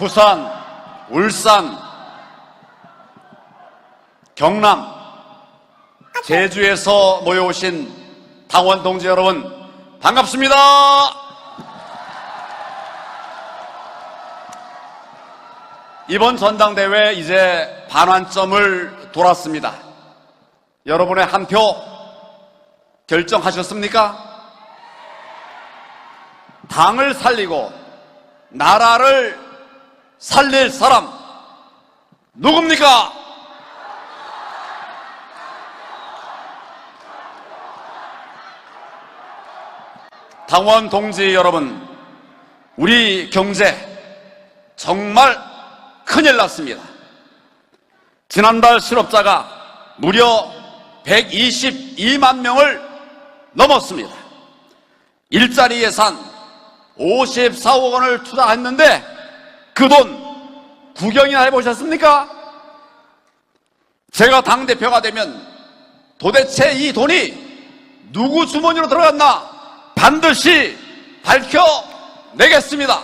부산, 울산, 경남, 제주에서 모여오신 당원 동지 여러분, 반갑습니다. 이번 전당대회 이제 반환점을 돌았습니다. 여러분의 한 표 결정하셨습니까? 당을 살리고 나라를 살릴 사람 누굽니까? 당원 동지 여러분, 우리 경제 정말 큰일 났습니다. 지난달 실업자가 무려 122만 명을 넘었습니다. 일자리 예산 54억 원을 투자했는데 그 돈 구경이나 해보셨습니까? 제가 당대표가 되면 도대체 이 돈이 누구 주머니로 들어갔나 반드시 밝혀내겠습니다.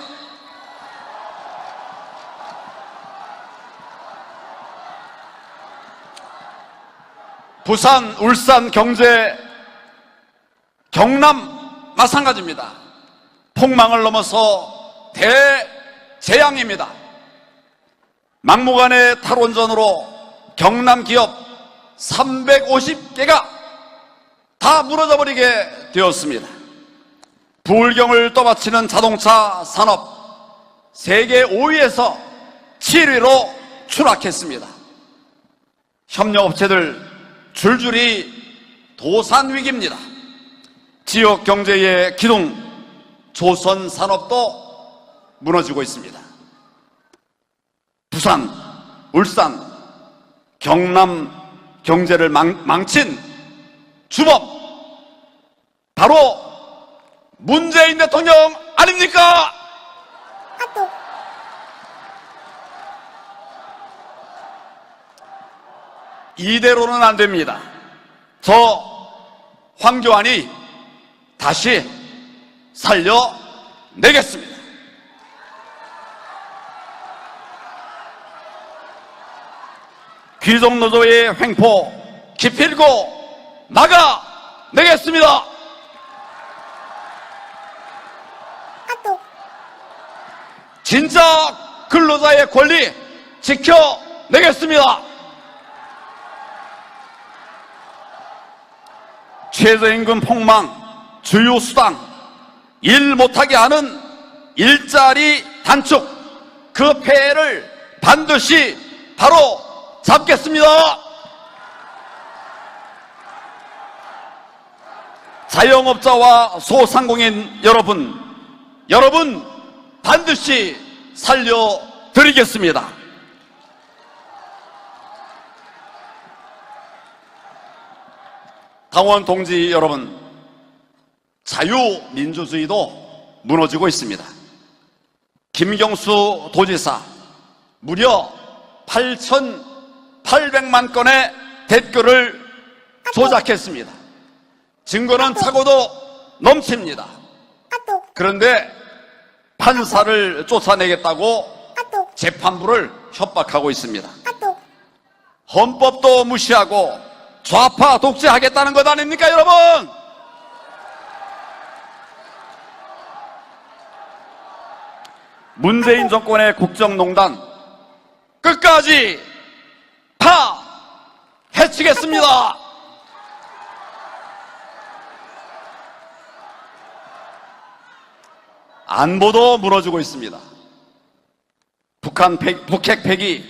부산, 울산 경제, 경남 마찬가지입니다. 폭망을 넘어서 대 재앙입니다. 막무가내 탈원전으로 경남 기업 350개가 다 무너져 버리게 되었습니다. 불경을 떠받치는 자동차 산업 세계 5위에서 7위로 추락했습니다. 협력업체들 줄줄이 도산 위기입니다. 지역 경제의 기둥 조선 산업도 무너지고 있습니다. 부산, 울산, 경남 경제를 망, 망친 주범 바로 문재인 대통령 아닙니까? 이대로는 안 됩니다. 저 황교안이 다시 살려내겠습니다. 귀족 노조의 횡포 기필고 막아내겠습니다. 진짜 근로자의 권리 지켜내겠습니다. 최저임금 폭망, 주요 수당, 일 못하게 하는 일자리 단축, 그 폐해를 반드시 바로 잡겠습니다. 자영업자와 소상공인 여러분, 여러분 반드시 살려드리겠습니다. 당원 동지 여러분, 자유민주주의도 무너지고 있습니다. 김경수 도지사 무려 8,800만 건의 댓글을 조작했습니다. 증거는 차고도 넘칩니다. 그런데 판사를 쫓아내겠다고 재판부를 협박하고 있습니다. 헌법도 무시하고 좌파 독재하겠다는 것 아닙니까, 여러분? 문재인 정권의 국정농단 끝까지 다 해치겠습니다. 안보도 무너지고 있습니다. 북한 폐- 북핵 폐기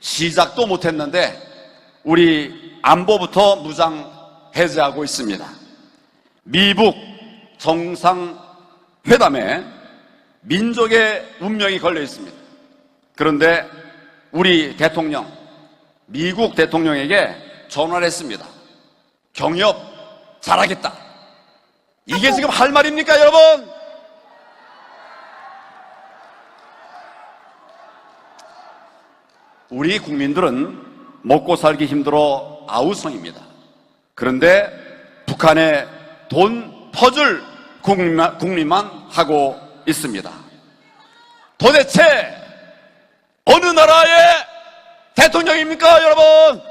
시작도 못했는데 우리 안보부터 무장 해제하고 있습니다. 미북 정상회담에 민족의 운명이 걸려 있습니다. 그런데 우리 대통령, 미국 대통령에게 전화를 했습니다. 경협 잘하겠다. 이게 지금 할 말입니까, 여러분? 우리 국민들은 먹고 살기 힘들어 아우성입니다. 그런데 북한에 돈 퍼줄 국민만, 국민만 하고 있습니다. 도대체 어느 나라의 대통령입니까, 여러분?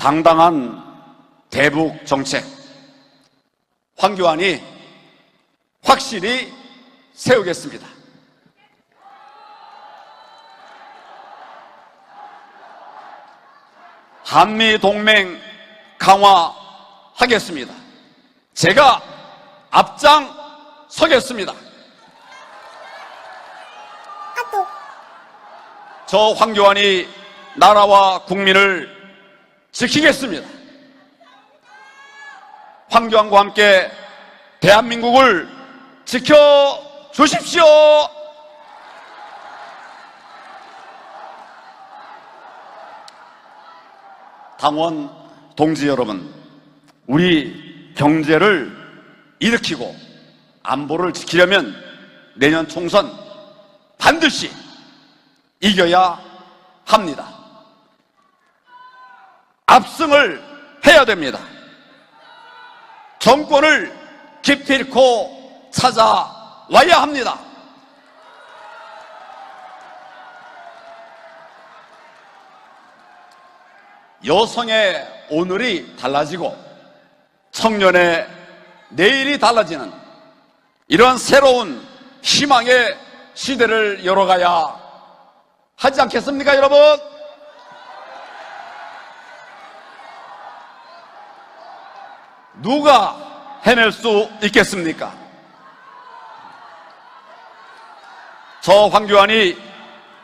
당당한 대북 정책. 황교안이 확실히 세우겠습니다. 한미 동맹 강화하겠습니다. 제가 앞장 서겠습니다. 저 황교안이 나라와 국민을 지키겠습니다. 황교안과 함께 대한민국을 지켜 주십시오. 당원 동지 여러분, 우리 경제를 일으키고 안보를 지키려면 내년 총선 반드시 이겨야 합니다. 압승을 해야 됩니다. 정권을 기필코 찾아와야 합니다. 여성의 오늘이 달라지고 청년의 내일이 달라지는 이러한 새로운 희망의 시대를 열어가야 하지 않겠습니까, 여러분? 누가 해낼 수 있겠습니까? 저 황교안이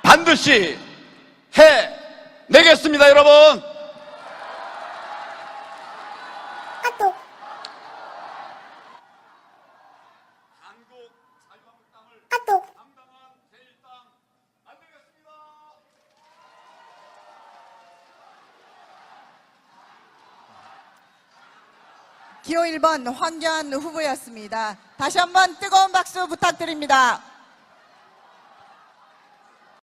반드시 해내겠습니다, 여러분! 한국 자유한국당을 당당한 제1당 만들겠습니다. 기호 1번 황교안 후보였습니다. 다시 한번 뜨거운 박수 부탁드립니다.